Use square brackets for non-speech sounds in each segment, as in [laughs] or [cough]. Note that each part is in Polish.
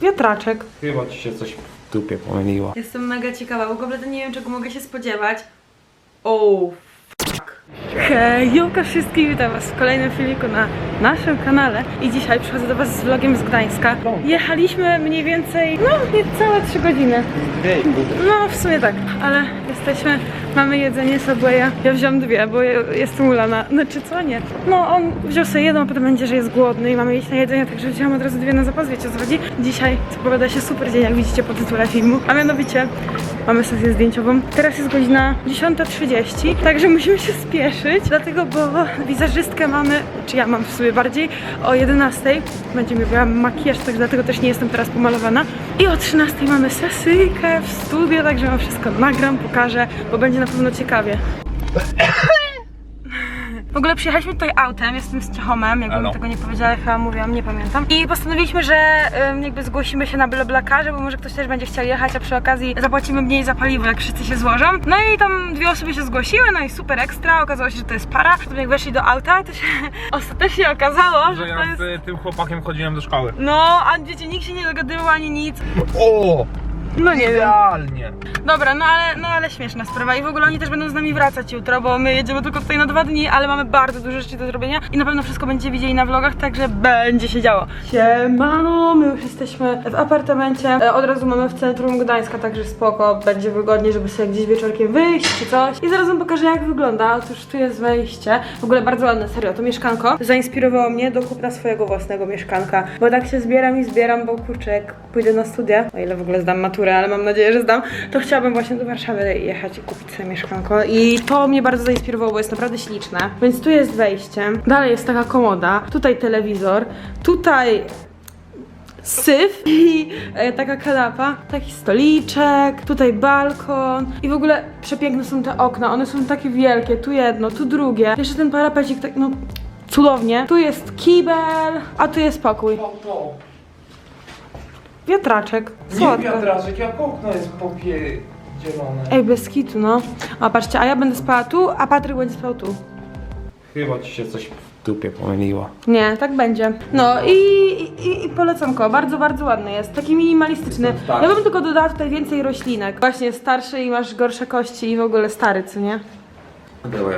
Wiatraczek. Chyba ci się coś w dupie pomyliło. Jestem mega ciekawa, bo kompletnie nie wiem czego mogę się spodziewać. O, fuck. Hej, Julka wszystkich, witam was w kolejnym filmiku na naszym kanale i dzisiaj przychodzę do was z vlogiem z Gdańska. Jechaliśmy mniej więcej, no niecałe 3 godziny. No w sumie tak, ale jesteśmy, mamy jedzenie Subwaya. Ja wziąłem dwie, bo jestem ulana. Znaczy co, nie? No on wziął sobie jedną, a potem będzie, że jest głodny i mamy iść na jedzenie, także wziąłem od razu dwie na zapas, wiecie o co chodzi? Dzisiaj zapowiada się super dzień, jak widzicie po tytule filmu, a mianowicie mamy sesję zdjęciową. Teraz jest godzina 10.30, także musimy się spieszyć, dlatego, bo wizerzystkę mamy, czy ja mam w sobie bardziej, o 11.00 będzie mi robiła makijaż, tak dlatego też nie jestem teraz pomalowana. I o 13.00 mamy sesyjkę w studio, także wam wszystko nagram, pokażę, bo będzie na pewno ciekawie. [laughs] W ogóle przyjechaliśmy tutaj autem, jestem z Ciechomem, jakbym tego nie powiedziała, chyba mówiłam, nie pamiętam. I postanowiliśmy, że ym, jakby zgłosimy się na Blablakarze, bo może ktoś też będzie chciał jechać, a przy okazji zapłacimy mniej za paliwo, jak wszyscy się złożą. No i tam dwie osoby się zgłosiły, no i super ekstra, okazało się, że to jest para. Potem jak weszli do auta, to się [laughs] ostatecznie okazało, że Że to ja jest... z tym chłopakiem chodziłem do szkoły. No, a wiecie, nikt się nie dogadywał ani nic. O! No nie wiem. Idealnie! Dobra, no ale, no ale śmieszna sprawa. I w ogóle oni też będą z nami wracać jutro, bo my jedziemy tylko tutaj na dwa dni, ale mamy bardzo dużo rzeczy do zrobienia i na pewno wszystko będziecie widzieli na vlogach, także będzie się działo. Siemano, my już jesteśmy w apartamencie, e, od razu mamy w centrum Gdańska, także spoko, będzie wygodnie, żeby sobie gdzieś wieczorkiem wyjść czy coś. I zaraz wam pokażę jak wygląda, otóż tu jest wejście, w ogóle bardzo ładne, serio, to mieszkanko zainspirowało mnie do kupna swojego własnego mieszkanka, bo tak się zbieram i zbieram, bo kurczę, jak pójdę na studia, o ile w ogóle zdam maturę, ale mam nadzieję, że zdam, to chciałabym właśnie do Warszawy jechać i kupić sobie mieszkanko. I to mnie bardzo zainspirowało, bo jest naprawdę śliczne, więc tu jest wejście, dalej jest taka komoda, tutaj telewizor, tutaj syf i e, taka kanapa, taki stoliczek, tutaj balkon. I w ogóle przepiękne są te okna, one są takie wielkie, tu jedno, tu drugie, jeszcze ten parapecik, tak no cudownie, tu jest kibel, a tu jest pokój. Wiatraczek, Nie słodko. wiatraczek, jak okno jest popierdzielone. Ej, bez kitu, no. A patrzcie, a ja będę spała tu, a Patryk będzie spał tu. Chyba ci się coś w dupie pomyliło. Nie, tak będzie. No i, i, i polecanko, bardzo, bardzo ładny jest, taki minimalistyczny. Ja bym tylko dodała tutaj więcej roślinek. Właśnie starszy i masz gorsze kości i w ogóle stary, co nie?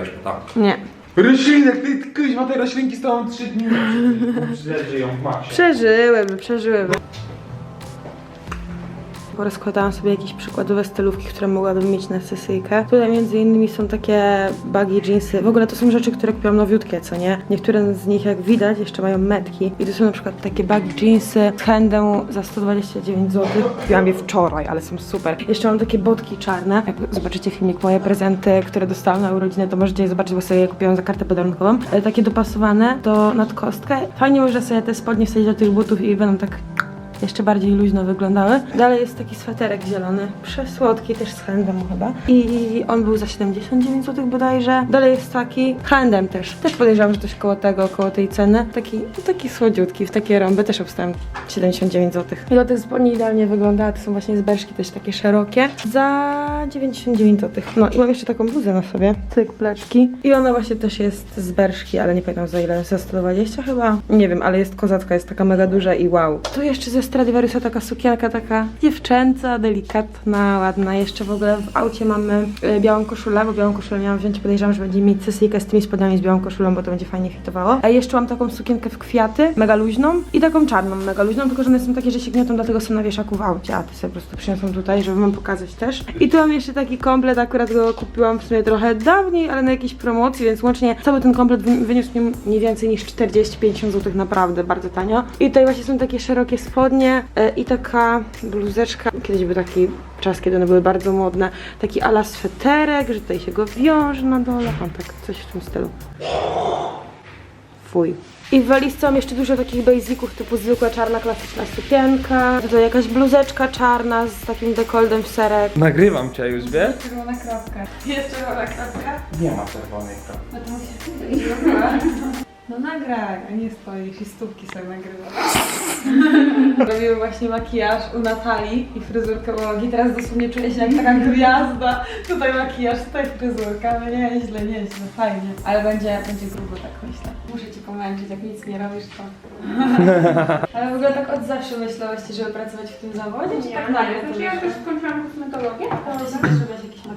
Jeszcze tak. Nie. Roślinek, ty kuźma, te roślinki z tobą 3 dni. [laughs] Przeżyją w masie. Przeżyłyby, przeżyłyby. Porozkładałam sobie jakieś przykładowe stylówki, które mogłabym mieć na sesyjkę. Tutaj między innymi są takie baggy jeansy. W ogóle to są rzeczy, które kupiłam nowiutkie, co nie? Niektóre z nich, jak widać, jeszcze mają metki. I to są na przykład takie baggy jeansy z handem za 129 zł. Kupiłam je wczoraj, ale są super. Jeszcze mam takie botki czarne. Jak zobaczycie filmik moje prezenty, które dostałam na urodziny, to możecie je zobaczyć, bo sobie je kupiłam za kartę podarunkową. Takie dopasowane do nadkostkę. Fajnie można sobie te spodnie wsadzić do tych butów i będą tak jeszcze bardziej luźno wyglądały. Dalej jest taki sweterek zielony, przesłodki, też z handem chyba. I on był za 79 zł bodajże. Dalej jest taki, handem też. Też podejrzewam, że coś koło tego, koło tej ceny. Taki, taki słodziutki, w takie rąby też obstałem 79 zł. I do tych spodni idealnie wygląda, to są właśnie z berszki też takie szerokie. Za 99 zł. No i mam jeszcze taką bluzę na sobie, cyk, pleczki. I ona właśnie też jest z ale nie pamiętam za ile, za 120 chyba. Nie wiem, ale jest kozacka, jest taka mega duża i wow. Tu jeszcze ze Stradivariusa taka sukienka taka dziewczęca, delikatna, ładna. Jeszcze w ogóle w aucie mamy e, białą koszulę, bo białą koszulę miałam wziąć. Podejrzewam, że będzie mieć sesyjkę z tymi spodniami z białą koszulą, bo to będzie fajnie fitowało. A jeszcze mam taką sukienkę w kwiaty, mega luźną i taką czarną, mega luźną, tylko że one są takie, że się gniotą, dlatego są na wieszaku w aucie, a ty sobie po prostu przyniosą tutaj, żeby wam pokazać też. I tu mam jeszcze taki komplet, akurat go kupiłam w sumie trochę dawniej, ale na jakiejś promocji, więc łącznie cały ten komplet wy- wyniósł mi nie więcej niż 40-50 zł, naprawdę bardzo tanio. I tutaj właśnie są takie szerokie spodnie e, i taka bluzeczka. Kiedyś był taki czas, kiedy one były bardzo modne, taki ala sweterek, że tutaj się go wiąże na dole, o tak, coś w tym stylu. Fuj. I w walizce mam jeszcze dużo takich basiców typu zwykła czarna klasyczna sukienka, tutaj jakaś bluzeczka czarna z takim dekoltem w serek. Nagrywam cię już, wiesz? Czerwona kropka. Jest czerwona kropka? Nie ma czerwonej kropki. No to musisz No nagraj, a nie stoisz i stópki sobie nagrywasz. [laughs] Robimy właśnie makijaż u Natalii i fryzurkę u Ogi. Teraz dosłownie czuję się jak taka gwiazda. Tutaj makijaż, tutaj fryzurka. No nieźle, nieźle, fajnie. Ale będzie, będzie grubo tak myślę. Muszę Ci pomęczyć, jak nic nie robisz, to... [laughs] Ale w ogóle tak od zawsze myślałyście, żeby pracować w tym zawodzie, czy tak nagle to Znaczy ja wyszło? też skończyłam kosmetologię.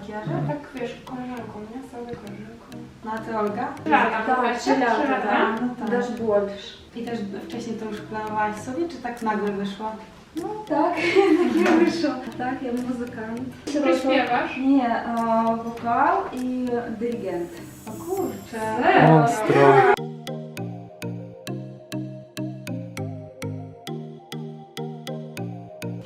Makijaże? Tak, wiesz, koleżanką, nie? Z koleżanką. No a ty Olga? Lata, Tak, trzy lata, tak. No tak. Błądzisz. I też wcześniej to już planowałaś sobie, czy tak nagle wyszło? No tak, [laughs] tak wyszło. Tak, ja muzykant. Ty śpiewasz? Nie, e, wokal i dyrygent. O kurczę. Ostro.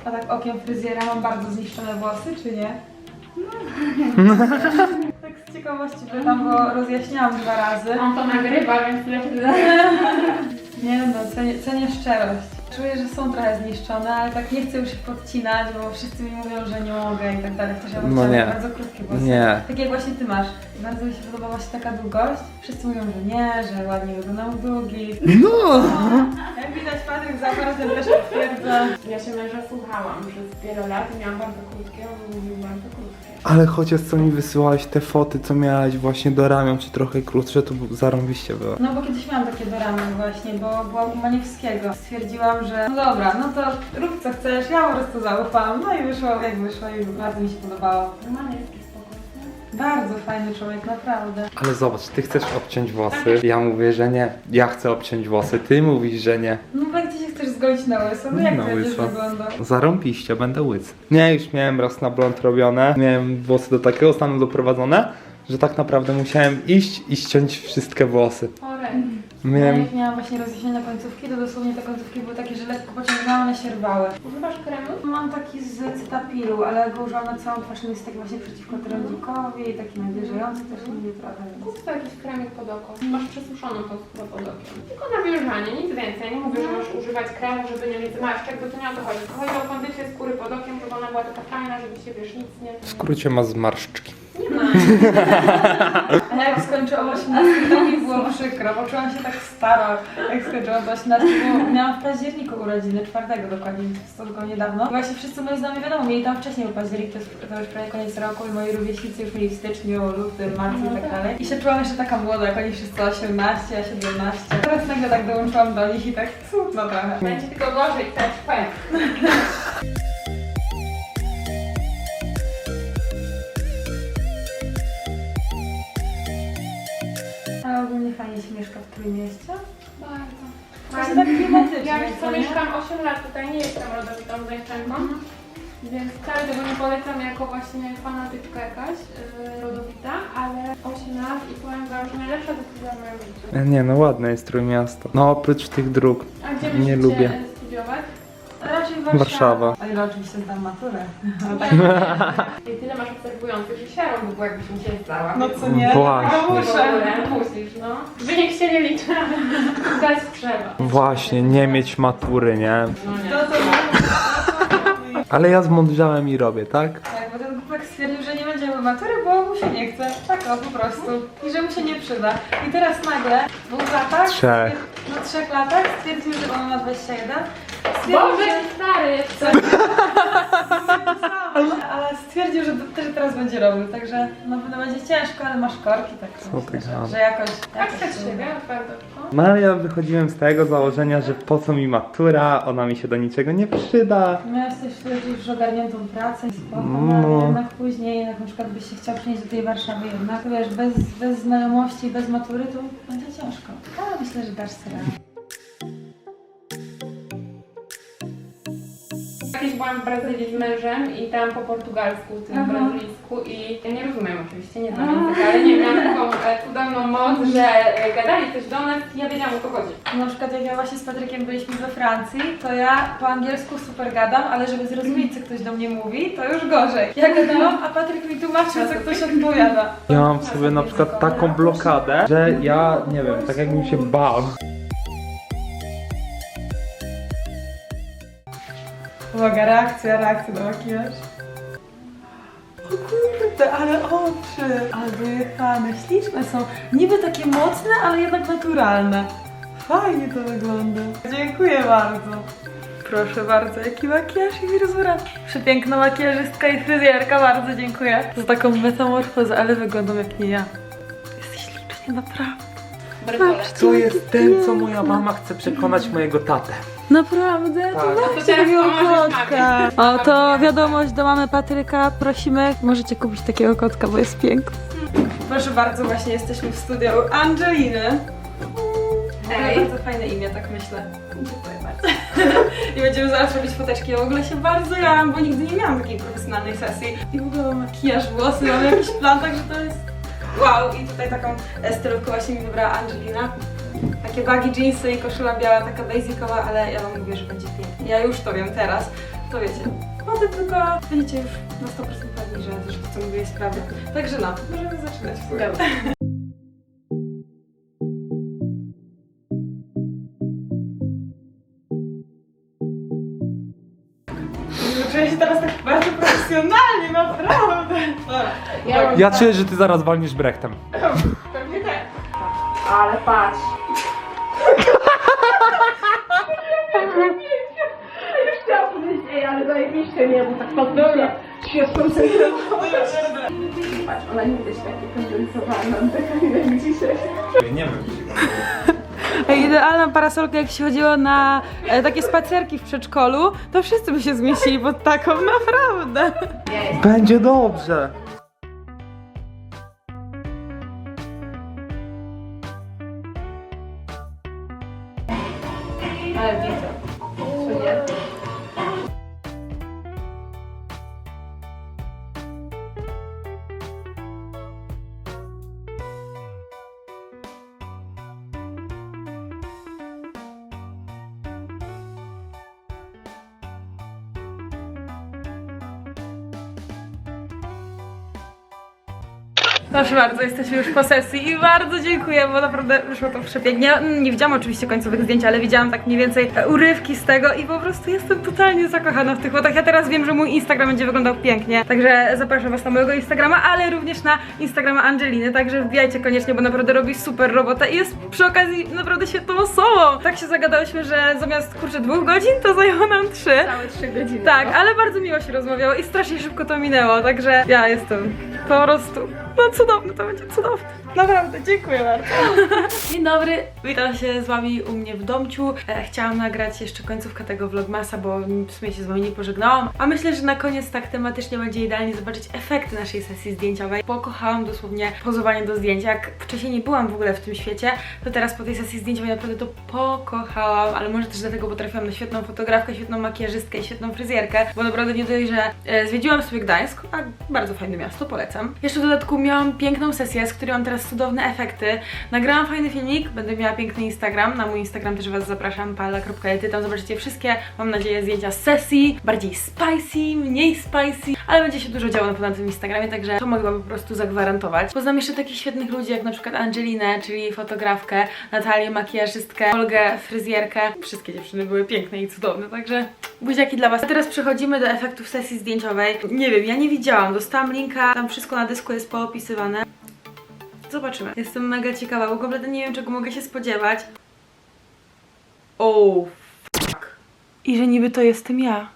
A tak okiem fryzjera mam bardzo zniszczone włosy, czy nie? [laughs] tak z ciekawości pytam, bo rozjaśniałam dwa razy. On to nagrywa, więc lepiej. [laughs] Nie no, cenię, cenię szczerość. Czuję, że są trochę zniszczone, ale tak nie chcę już ich podcinać, bo wszyscy mi mówią, że nie mogę i tak dalej. Chociaż ja bym No nie. bardzo krótkie włosy. Nie. Tak jak właśnie ty masz. Bardzo mi się podoba właśnie taka długość. Wszyscy mówią, że nie, że ładnie wyglądał długi. No! [laughs] Jak widać Patryk za aparatem też potwierdza. Ja się męża słuchałam przez wiele lat i miałam bardzo krótkie, on mówił bardzo krótkie. Ale chociaż co mi wysyłałeś te foty, co miałaś właśnie do ramion, czy trochę krótsze, to zarąbiście było. No bo kiedyś miałam takie do ramion właśnie, bo byłam u Maniewskiego. Stwierdziłam, że no dobra, no to rób co chcesz, ja po prostu zaufam. No i wyszło jak wyszło i bardzo mi się podobało. Normalnie jest spokojny. Bardzo fajny człowiek, naprawdę. Ale zobacz, ty chcesz obciąć włosy, ja mówię, że nie. Ja chcę obciąć włosy, ty mówisz, że nie. No bo jak chcesz zgolić na łyso, no jak Na to łyso. wyglądał? Zarąbiście, będę łyc. Nie, już miałem raz na blond robione. Miałem włosy do takiego stanu doprowadzone, że tak naprawdę musiałem iść i ściąć wszystkie włosy. Orek. Ja Miałem... jak miałam właśnie rozjaśnione końcówki, to dosłownie te końcówki były takie, że lekko pociągnęłam, one się rwały. Używasz kremu? Mam taki z cytapilu, ale go używam na całą twarz, jest taki właśnie przeciwko trądzikowi i taki nawilżający też mnie trochę. Kup sobie jakiś kremik pod oko. Masz przesuszoną tą skórę pod okiem. Tylko nawilżanie, nic więcej. Nie mówię, że masz używać kremu, żeby nie mieć zmarszczek, bo to nie o to chodzi. Chodzi o kondycję skóry pod okiem, żeby ona była taka fajna, żeby się wiesz, nic nie... W skrócie ma zmarszczki. Nie ma. [laughs] A jak skończyłam 18, to mi było przykro, poczułam się tak staro, jak skończyłam 18, bo miałam w październiku urodziny, czwartego dokładnie, tylko niedawno. I właśnie wszyscy moi znajomi wiadomo, mieli tam wcześniej był październik, to, jest, to już prawie koniec roku i moi rówieśnicy już mieli w styczniu, lutym, marcu i tak dalej. I się czułam jeszcze taka młoda, jak oni wszyscy 18, a 17. Teraz nagle tak dołączyłam do nich i tak smutno trochę. Będzie tylko gorzej, tak, powiem. [laughs] mieszka w Trójmieście. Bardzo. Właśnie tak klimatycznie, Ja wiesz co nie? mieszkam 8 lat tutaj, nie jestem rodowitą zajczanką. Więc wcale tego nie polecam jako właśnie fanatyczka jakaś yy, rodowita, ale 8 lat i powiem wam, że najlepsza decyzja w moim życiu. E, Nie, no ładne jest Trójmiasto. No oprócz tych dróg. A gdzie Nie myślicie lubię. Raczej Warszawa. Warszawa. A ile oczywiście zdam maturę. [laughs] I tyle masz obserwujących, że siarą by było jakbyś mi się zdała. No co nie? Właśnie. No W muszę. musisz, no. Wynik się nie liczy, ale dać trzeba. Właśnie, nie mieć matury, nie? No nie. To to Ale ja zmądrzałem i robię, tak? Tak, bo ten chłopak stwierdził, że nie będzie miał matury, bo mu się nie chce. Tak o, po prostu. I że mu się nie przyda. I teraz nagle, w dwóch latach, Trzech. no trzech latach stwierdził, że on ma 21. Boże, że... stary! [laughs] Ale stwierdził, że, że teraz będzie robił, także na pewno będzie ciężko, ale masz korki, tak Co ty myślę, że, gadasz? że jakoś... Tak jakoś się siebie. No ale ja wychodziłem z tego założenia, że po co mi matura, ona mi się do niczego nie przyda. Miałeś też wtedy już ogarniętą pracę i spoko, No. no. ale jednak później, jak na przykład byś się chciał przenieść do tej Warszawy jednak, wiesz, bez, bez znajomości, bez matury, to będzie ciężko. Ale myślę, że dasz sobie radę. Kiedyś byłam w Brazylii z mężem i tam po portugalsku, tym Aha. brazylijsku i ja nie rozumiem oczywiście, nie znam języka, ale nie miałam taką e, cudowną moc, że e, gadali coś do nas i ja wiedziałam o co chodzi. Na przykład jak ja właśnie z Patrykiem byliśmy we Francji, to ja po angielsku super gadam, ale żeby zrozumieć, co ktoś do mnie mówi, to już gorzej. Ja gadałam, a Patryk mi tłumaczył, co ktoś odpowiada. Ja mam w sobie na przykład taką blokadę, że ja nie wiem, tak jakbym się bał. Uwaga, reakcja, reakcja na makijaż. O kurde, ale oczy! Ale wyjechane, śliczne są. Niby takie mocne, ale jednak naturalne. Fajnie to wygląda. Dziękuję bardzo. Proszę bardzo, jaki makijaż i fryzura. Przepiękna makijażystka i fryzjerka, bardzo dziękuję. Za taką metamorfozę, ale wyglądam jak nie ja. Jesteś ślicznie, naprawdę. To jest ten, co moja mama chce przekonać mojego tatę. Naprawdę? Tak. To teraz Takiego pomożesz kotka. [laughs] O, to wiadomość do mamy Patryka. Prosimy, możecie kupić takiego kotka, bo jest piękny. Proszę bardzo, właśnie jesteśmy w studiu u Angeliny. Hej. Bardzo fajne imię, tak myślę. Dziękuję bardzo. [laughs] I będziemy zaraz robić foteczki. Ja w ogóle się bardzo jaram, bo nigdy nie miałam takiej profesjonalnej sesji. I w ogóle mam makijaż, włosy, mam jakiś plan, także to jest wow. I tutaj taką e, stylówkę właśnie mi wybrała Angelina. Takie baggy jeansy i koszula biała, taka basicowa, ale ja wam mówię, że będzie pięknie. Ja już to wiem teraz, to wiecie. Potem tylko będziecie już na 100% pewni, że, że to co mówię jest prawda. Także no, możemy zaczynać. Czuję się teraz tak bardzo profesjonalnie, naprawdę. Dobra. Ja mam Ja czuję, że ty zaraz walniesz brechtem. pewnie tak. Ale patrz. Nie, bo tak podobnie się skoncentrowała. Patrz, ona nie jest taka kondensowana, taka jak dzisiaj. Nie wiem. Ej, idealna parasolka, jak się chodziło na e, takie spacerki w przedszkolu, to wszyscy by się zmieścili pod taką, naprawdę. Będzie dobrze. Proszę bardzo, jesteśmy już po sesji i bardzo dziękuję, bo naprawdę wyszło to przepięknie. Nie widziałam oczywiście końcowych zdjęć, ale widziałam tak mniej więcej urywki z tego i po prostu jestem totalnie zakochana w tych fotach. Ja teraz wiem, że mój Instagram będzie wyglądał pięknie, także zapraszam was na mojego Instagrama, ale również na Instagrama Angeliny, także wbijajcie koniecznie, bo naprawdę robi super robotę i jest przy okazji naprawdę świetną osobą. Tak się zagadałyśmy, że zamiast kurczę dwóch godzin, to zajęło nam trzy. Całe trzy godziny. Tak, ale bardzo miło się rozmawiało i strasznie szybko to minęło, także ja jestem po prostu, no cudowne, to będzie cudowne. Naprawdę, dziękuję bardzo. Dzień dobry, witam się z wami u mnie w domciu. E, chciałam nagrać jeszcze końcówkę tego vlogmasa, bo w sumie się z wami nie pożegnałam. A myślę, że na koniec tak tematycznie będzie idealnie zobaczyć efekty naszej sesji zdjęciowej. Pokochałam dosłownie pozowanie do zdjęć. Jak wcześniej nie byłam w ogóle w tym świecie, to teraz po tej sesji zdjęciowej naprawdę to pokochałam, ale może też dlatego, bo trafiłam na świetną fotografkę, świetną makijażystkę i świetną fryzjerkę, bo naprawdę nie dość, że e, zwiedziłam sobie Gdańsk, a bardzo fajne miasto, polecam. Jeszcze w dodatku miałam piękną sesję, z której mam teraz cudowne efekty. Nagrałam fajny filmik, będę miała piękny Instagram, na mój Instagram też Was zapraszam, pala.ety, tam zobaczycie wszystkie, mam nadzieję, zdjęcia z sesji, bardziej spicy, mniej spicy, ale będzie się dużo działo na tym Instagramie, także to mogę Wam po prostu zagwarantować. Poznam jeszcze takich świetnych ludzi, jak na przykład Angelinę, czyli fotografkę, Natalię, makijażystkę, Olgę, fryzjerkę. Wszystkie dziewczyny były piękne i cudowne, także buziaki dla Was. A teraz przechodzimy do efektów sesji zdjęciowej. Nie wiem, ja nie widziałam, dostałam linka, tam wszystko na dysku jest poopisywane. Zobaczymy. Jestem mega ciekawa, bo kompletnie nie wiem, czego mogę się spodziewać. O, fuck. I że niby to jestem ja.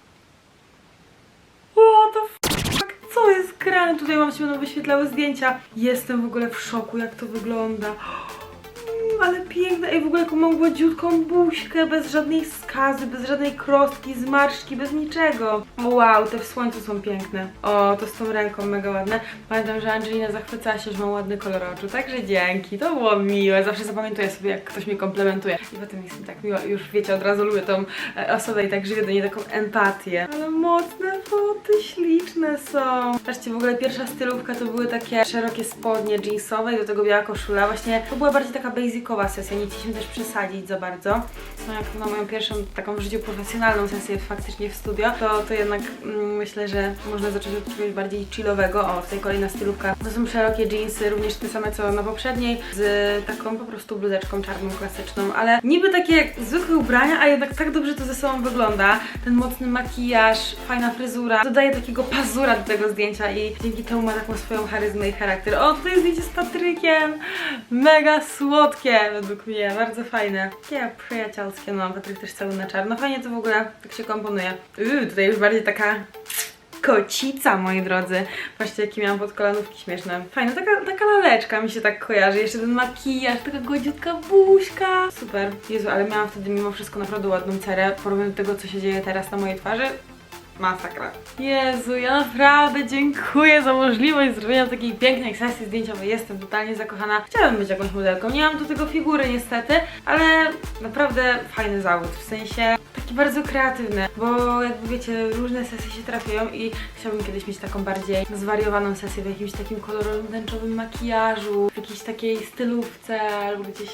What the fuck? Co jest grane? Tutaj mam się będą wyświetlały zdjęcia. Jestem w ogóle w szoku, jak to wygląda. Ale piękne. Ej, w ogóle jaką mam gładziutką buźkę, bez żadnej skazy, bez żadnej krostki, zmarszczki, bez niczego. Wow, te w słońcu są piękne. O, to z tą ręką mega ładne. Pamiętam, że Angelina zachwycała się, że mam ładny kolor oczu, także dzięki. To było miłe. Zawsze zapamiętuję sobie, jak ktoś mnie komplementuje. I potem jest mi tak miło, już wiecie, od razu lubię tą e, osobę i tak żywię do niej taką empatię. Ale mocne foty, śliczne są. Patrzcie, w ogóle pierwsza stylówka to były takie szerokie spodnie jeansowe i do tego biała koszula. Właśnie to była bardziej taka basicowa sesja, nie chcieliśmy też przesadzić za bardzo. No jak na moją pierwszą taką w życiu profesjonalną sesję faktycznie w studio, to, to jednak mm, myślę, że można zacząć od czegoś bardziej chillowego. O, tutaj kolejna stylówka. To są szerokie jeansy, również te same co na poprzedniej, z taką po prostu bluzeczką czarną, klasyczną, ale niby takie zwykłe ubrania, a jednak tak dobrze to ze sobą wygląda. Ten mocny makijaż, fajna fryzura, dodaje takiego pazura do tego zdjęcia i dzięki temu ma taką swoją charyzmę i charakter. O, tutaj zdjęcie z Patrykiem! Mega słodkie według mnie, bardzo fajne. Takie przyjacielskie, no, Patryk też cały na czarno. Fajnie to w ogóle tak się komponuje. Yy, tutaj już bardziej taka Kocica, moi drodzy. Patrzcie, jakie miałam podkolanówki śmieszne. Fajna, taka, taka laleczka mi się tak kojarzy. Jeszcze ten makijaż, taka gładziutka buźka. Super. Jezu, ale miałam wtedy mimo wszystko naprawdę ładną cerę. W porównaniu do tego, co się dzieje teraz na mojej twarzy. Masakra. Jezu, ja naprawdę dziękuję za możliwość zrobienia takiej pięknej sesji zdjęciowej. Jestem totalnie zakochana. Chciałabym być jakąś modelką. Nie mam do tego figury niestety, ale naprawdę fajny zawód. W sensie taki bardzo kreatywny, bo jakby wiecie, różne sesje się trafiają i chciałabym kiedyś mieć taką bardziej zwariowaną sesję w jakimś takim kolorowym, tęczowym makijażu, w jakiejś takiej stylówce albo gdzieś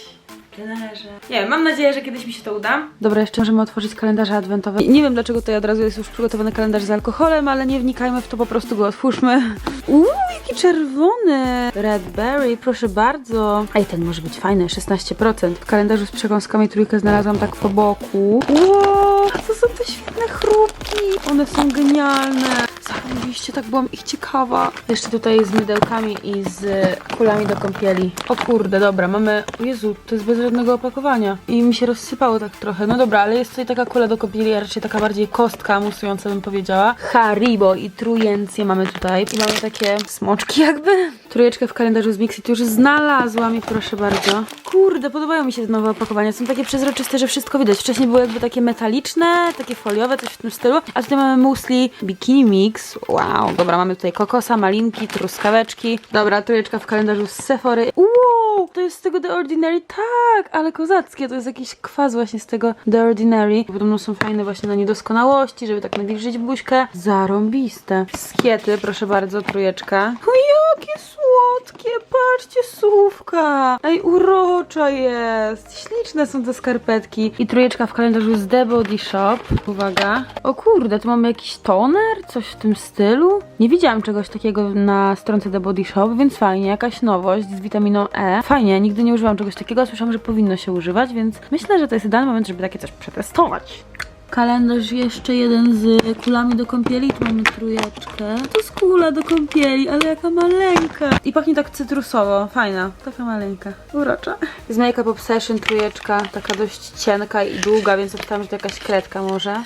Nie mam nadzieję, że kiedyś mi się to uda. Dobra, jeszcze możemy otworzyć kalendarze adwentowe. Nie wiem dlaczego tutaj od razu jest już przygotowany kalendarz z alkoholem, ale nie wnikajmy w to, po prostu go otwórzmy. Uuu, jaki czerwony! Red berry, proszę bardzo. Ej, ten może być fajny, 16%. W kalendarzu z przekąskami trójkę znalazłam tak po boku. Wow, to są te świetne chrupki. One są genialne. Zarobiście, tak byłam ich ciekawa. Jeszcze tutaj z mydełkami i z kulami do kąpieli. O kurde, dobra, mamy... O Jezu, to jest bez żadnego opakowania. I mi się rozsypało tak trochę. No dobra, ale jest tutaj taka kula do kąpieli, a raczej taka bardziej kostka musująca bym powiedziała. Haribo i trujencję mamy tutaj. I mamy takie smoczki jakby. Trójeczkę w kalendarzu z Mixit już znalazłam i proszę bardzo. Kurde, podobają mi się te nowe opakowania. Są takie przezroczyste, że wszystko widać. Wcześniej były jakby takie metaliczne, takie foliowe, coś w tym stylu. A tutaj mamy musli bikini mix. Wow, dobra, mamy tutaj kokosa, malinki, truskaweczki. Dobra, trójeczka w kalendarzu z Sephory. Wow, to jest z tego The Ordinary. Tak, ale kozackie. To jest jakiś kwas właśnie z tego The Ordinary. Podobno są fajne właśnie na niedoskonałości, żeby tak nawilżyć buźkę. Zarąbiste. Skiety, proszę bardzo, trójeczka. O, jakie słodkie, patrzcie, słówka. Ej, urocza jest. Śliczne są te skarpetki. I trójeczka w kalendarzu z The Body Shop. Uwaga. O kurde, tu mamy jakiś toner, coś w tym stylu. Nie widziałam czegoś takiego na stronce The Body Shop, więc fajnie, jakaś nowość z witaminą E. Fajnie, nigdy nie używałam czegoś takiego, słyszałam, że powinno się używać, więc myślę, że to jest idealny moment, żeby takie coś przetestować. Kalendarz jeszcze jeden z kulami do kąpieli. Tu mamy trójeczkę. To jest kula do kąpieli, ale jaka maleńka. I pachnie tak cytrusowo. Fajna. Taka maleńka. Urocza. Z Makeup Obsession trójeczka. Taka dość cienka i długa, więc myślałam, że to jakaś kredka może.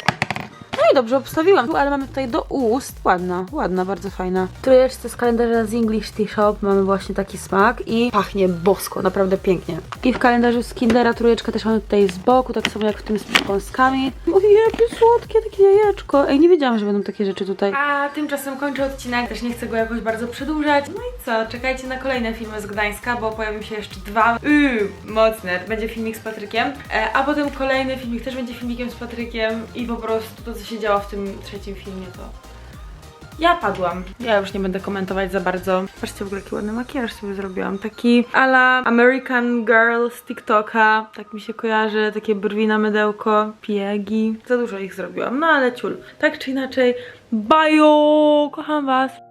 I dobrze obstawiłam, ale mamy tutaj do ust. Ładna, ładna, bardzo fajna. Trójeczce z kalendarza z English Tea Shop mamy właśnie taki smak i pachnie bosko, naprawdę pięknie. I w kalendarzu z Kindera trójeczkę też mamy tutaj z boku, tak samo jak w tym z przekąskami. Ojej, jakie słodkie, takie jajeczko. Ej, nie wiedziałam, że będą takie rzeczy tutaj. A tymczasem kończę odcinek, też nie chcę go jakoś bardzo przedłużać. No i co, czekajcie na kolejne filmy z Gdańska, bo pojawią się jeszcze dwa. Yy, mocne. Będzie filmik z Patrykiem, e, a potem kolejny filmik też będzie filmikiem z Patrykiem i po prostu to, co się działo w tym trzecim filmie, to ja padłam. Ja już nie będę komentować za bardzo. Patrzcie w ogóle jaki ładny makijaż sobie zrobiłam. Taki ala American Girl z TikToka. Tak mi się kojarzy. Takie brwi na mydełko. Piegi. Za dużo ich zrobiłam. No ale ciul. Tak czy inaczej. Bajo! Kocham was.